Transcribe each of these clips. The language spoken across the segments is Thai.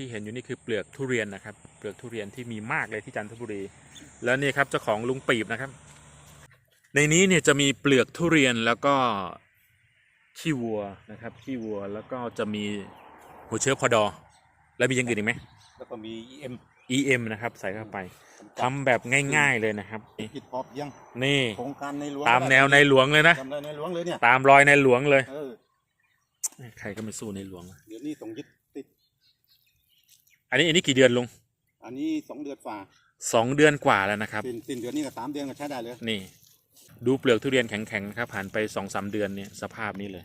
ที่เห็นอยู่นี่คือเปลือกทุเรียนนะครับ เปลือกทุเรียนที่มีมากเลยที่จันทบุรี แล้วนี่ครับเจ้าของลุงปีบนะครับ ในนี้เนี่ยจะมีเปลือกทุเรียนแล้วก็ขี้วัวนะครับขี้วัวแล้วก็จะมีหัวเชื้อพอดอ แล้วมีอย่างอื่นอีกไหมแล้วก็มี EM EM นะครับใส่เข้าไปทำแบบง่ายๆเลยนะครับนี่ผิดพอเพียงนี่โครงการในหลวงตามแนวในหลวงเลยนะตามแนวในหลวงเลยเนี่ยตามรอยในหลวงเลย เออใครก็ไม่สู้ในหลวง เดี๋ยวนี้ส่งยึดติด อันนี้อันนี้กี่เดือนลุงอันนี้สองเดือนฝ่าสองเดือนกว่าแล้วนะครับสิ้นสิ้นเดือนนี้ก็สามเดือนก็ใช้ได้เลยนี่ ดูเปลือกทุเรียนแข็งๆนะครับผ่านไปสองสามเดือนเนี่ยสภาพนี้เลย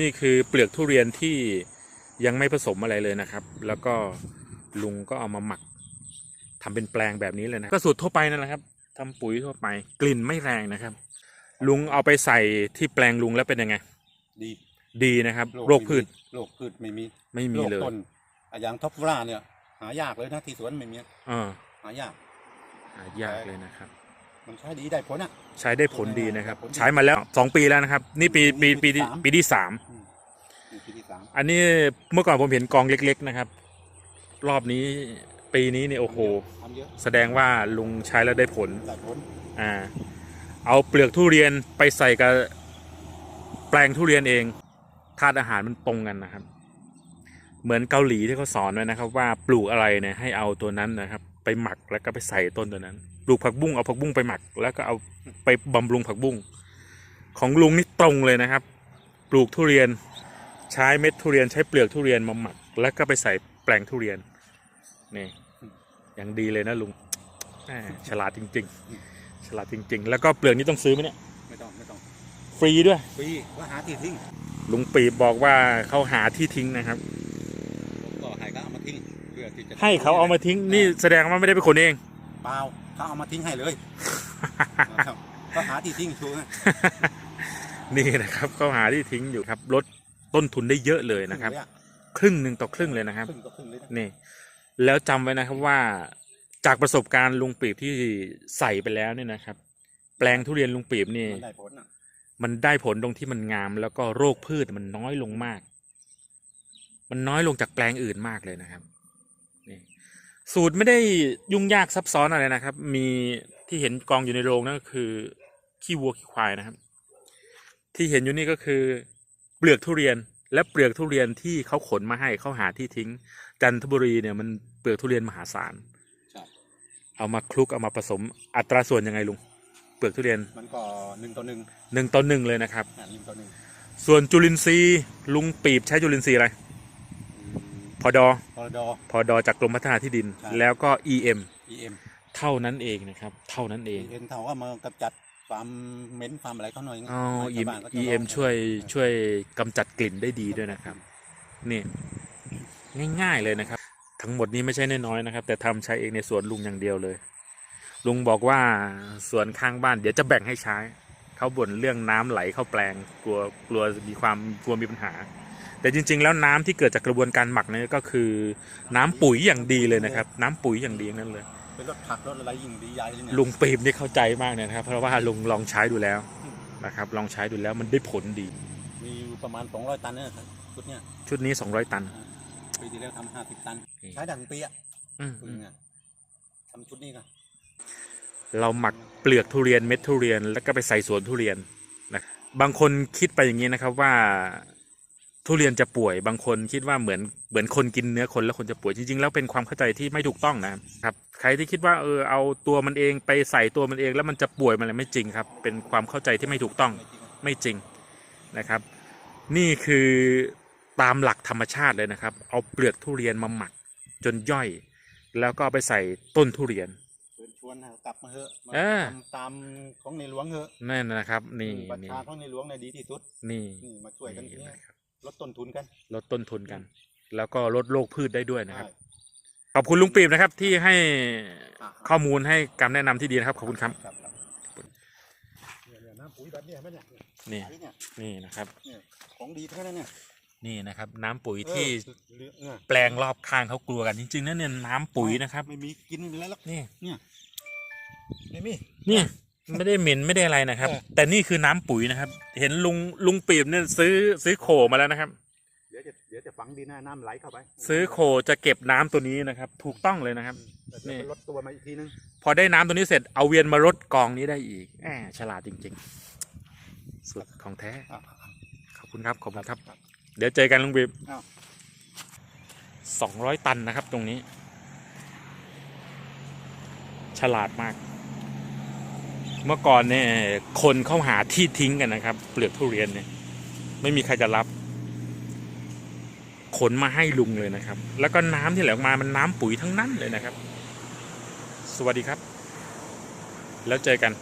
นี่คือเปลือกทุเรียนที่ยังไม่ผสมอะไรเลยนะครับ แล้วก็ลุงก็เอามาหมักทำเป็นแปลงแบบนี้เลยนะก็สูตรทั่วไปนั่นแหละครับทำปุ๋ยทั่วไปกลิ่นไม่แรงนะครับ ลุงเอาไปใส่ที่แปลงลุงแล้วเป็นยังไง ดีดีนะครับ โรคพืชโรคพืชไม่มีไม่มีโรคเลยต้นอะอย่างท็อปฟราเนี่ย หายากเลยนะที่สวนไม่มีอ่าหายาก หายากเลยนะครับ มันใช้ดีได้ผลอะ ใช้ได้ผลดีนะครับผลดีใช้มาแล้วสองปีแล้วนะครับ นี่ปีปีปีที่ปีที่สามปีที่สามนี่ปีที่สามอันนี้เมื่อก่อนผมเห็นกองเล็ก ๆ นะครับ รอบนี้ปีนี้เนี่ยโอ้โหทำเยอะแสดงว่าลุงใช้แล้วได้ผลได้ผลอ่า เอาเปลือกทุเรียนไปใส่กับแปลงทุเรียนเองธาตุอาหารมันตรงกันนะครับ เหมือนเกาหลีที่เขาสอนไว้นะครับ ว่าปลูกอะไรเนี่ยให้เอาตัวนั้นนะครับ ไปหมักแล้วก็ไปใส่ต้นตัวนั้น ปลูกผักบุ้งเอาผักบุ้งไปหมัก แล้วก็เอาไปบำรุงผักบุ้งของลุงนี่ตรงเลยนะครับ ปลูกทุเรียนใช้เม็ดทุเรียนใช้เปลือกทุเรียนมาหมัก แล้วก็ไปใส่แปลงทุเรียนนี่อย่างดีเลยนะลุงแหม่ฉลาดจริง ๆ ฉลาดจริง ๆ แล้วก็เปลือกนี้ต้องซื้อไหมเนี่ยไม่ต้องไม่ต้องฟรีด้วยฟรีก็หาที่ทิ้งลุงปีบบอกว่าเขาหาที่ทิ้งนะครับ ผมก็ให้เขาเอามาทิ้งเพื่อ ที่จะให้เขาเอามาทิ้งนี่แสดงว่าไม่ได้เป็นคนเอง เปล่าเขาเอามาทิ้งให้เลยครับก็หาที่ทิ้งชัวร์นะนี่นะครับเขาหาที่ทิ้งอยู่ครับลดต้นทุนได้เยอะเลยนะครับเลยอครึ่งหนึ่งต่อครึ่งเลยนะครับครึ่งต่อครึ่งเลยนะนี่ แล้วจำไว้นะครับว่าจากประสบการณ์ลุงปีบที่ใส่ไปแล้วเนี่ยนะครับ แปลงทุเรียนลุงปีบนี่มันได้ผลอะมันได้ผลตรงที่มันงาม แล้วก็โรคพืชมันน้อยลงมาก มันน้อยลงจากแปลงอื่นมากเลยนะครับนี่ สูตรไม่ได้ยุ่งยากซับซ้อนอะไรนะครับ มีที่เห็นกองอยู่ในโรงนั่นก็คือขี้วัวขี้ควายนะครับ ที่เห็นอยู่นี่ก็คือเปลือกทุเรียนและเปลือกทุเรียนที่เขาขนมาให้เขาหาที่ทิ้ง จันทบุรีเนี่ยมันเปลือกทุเรียนมหาศาลใช่เอามาคลุกเอามาผสมอัตราส่วนยังไงลุงเปลือกทุเรียนมันก็หนึ่งต่อหนึ่งหนึ่งต่อหนึ่งเลยนะครับอะหนึ่งต่อหนึ่งส่วนจุลินทรีย์ลุงปีบใช้จุลินทรีย์อะไร พอดอพอดอพอดอจากกรมพัฒนาที่ดินใช่แล้วก็ EM EM เท่านั้นเองนะครับ เท่านั้นเอง EM เท่าว่ามากำจัดความเหม็นความอะไรเขาหน่อยอ๋อชาวบ้านก็จะ EM ช่วยช่วยกำจัดกลิ่นได้ดีด้วยนะครับนี่ง่าย ๆเลยนะครับ ทั้งหมดนี้ไม่ใช่น้อยๆนะครับ แต่ทำใช้เองในสวนลุงอย่างเดียวเลย ลุงบอกว่าสวนข้างบ้านเดี๋ยวจะแบ่งให้ใช้เขาบ่นเรื่องน้ำไหลเข้าแปลงกลัวกลัวมีความกลัวมีปัญหา แต่จริง ๆ แล้วน้ำที่เกิดจากกระบวนการหมักเนี่ยก็คือน้ำปุ๋ยอย่างดีเลยนะครับ น้ำปุ๋ยอย่างดีทั้งนั้นเลยเป็นรถผักรถอะไรยิ่งดีใหญ่เลยเนี่ยลุงปีบนี่เข้าใจมากเลยนะครับ เพราะว่าลุงลองใช้ดูแล้วนะครับ ลองใช้ดูแล้วมันได้ผลดี มีอยู่ประมาณ 200 ตันเนี่ยนะครับชุดเนี้ยชุดนี้ 200 ตันปีที่แล้วทำ50ตันนี่ใช้ดังปีอะอืมพูดง่ายๆทำชุดนี้กันเราหมักเปลือกทุเรียนเม็ดทุเรียน แล้วก็ไปใส่สวนทุเรียนนะบางคนคิดไปอย่างนี้นะครับว่า ทุเรียนจะป่วยบางคนคิดว่าเหมือนเหมือนคนกินเนื้อคนแล้วคนจะป่วยจริงๆ แล้วเป็นความเข้าใจที่ไม่ถูกต้องนะครับ ใครที่คิดว่าเออเอาตัวมันเองไปใส่ตัวมันเอง แล้วมันจะป่วยมันอะไรไม่จริงครับ เป็นความเข้าใจที่ไม่ถูกต้องไม่จริงอะไม่จริงนะครับ นี่คือตามหลักธรรมชาติเลยนะครับ เอาเปลือกทุเรียนมาหมักจนย่อย แล้วก็เอาไปใส่ต้นทุเรียนเชิญชวนให้กลับมาเถอะมาเออทำตามของในหลวงเถอะนั่นนะครับ นี่ประนี่ชาของในหลวงเนี่ยดีที่สุดนี่นี่มาช่วยกันนี่เนี่ยนะครับ ลดต้นทุนกันลดต้นทุนกัน แล้วก็ลดโรคพืชได้ด้วยนะครับใช่ขอบคุณลุงปีบนะครับที่ให้อะข้อมูลให้คำแนะนำที่ดีนะครับ ขอบคุณครับครับครับเนี่ยเนี่ยน้ำปุ๋ยแบบเนี้ยเห็นไหมเนี่ยนี่ขายเนี่ยนี่นะครับเนี่ยของดีทั้งนั้นเนี่ยนี่นะครับ น้ำปุ๋ยที่เออเหลือเนี่ยแปลงรอบข้างเขากลัวกันจริงๆนั่นเนี่ยน้ำปุ๋ยนะครับ ไม่มีกินแล้วหรอกนี่ไม่มีเนี่ย ไม่ได้เหม็นไม่ได้อะไรนะครับ เออ แต่นี่คือน้ำปุ๋ยนะครับ เห็นลุงลุงปีบเนี่ยซื้อซื้อโขมาแล้วนะครับ เดี๋ยวจะเดี๋ยวจะฝฝังดินให้น้ำไหลเข้าไปซื้อโคจะเก็บน้ำตัวนี้นะครับ ถูกต้องเลยนะครับอืมแล้วก็ลดตัวมาอีกทีนึงพอได้น้ำตัวนี้เสร็จเอาเวียนมารดกองนี้ได้อีกแหมฉลาดจริง ๆ สุดของแท้ อะ ขอบคุณครับ ขอบคุณครับครับเดี๋ยวเจอกันลุงบีมอ้าว สองร้อยตันนะครับตรงนี้ ฉลาดมาก เมื่อก่อนเนี่ยคนเข้าหาที่ทิ้งกันนะครับ เปลือกทุเรียนเนี่ย ไม่มีใครจะรับ ขนมาให้ลุงเลยนะครับ แล้วก็น้ำที่ไหลออกมามันน้ำปุ๋ยทั้งนั้นเลยนะครับ สวัสดีครับ แล้วเจอกัน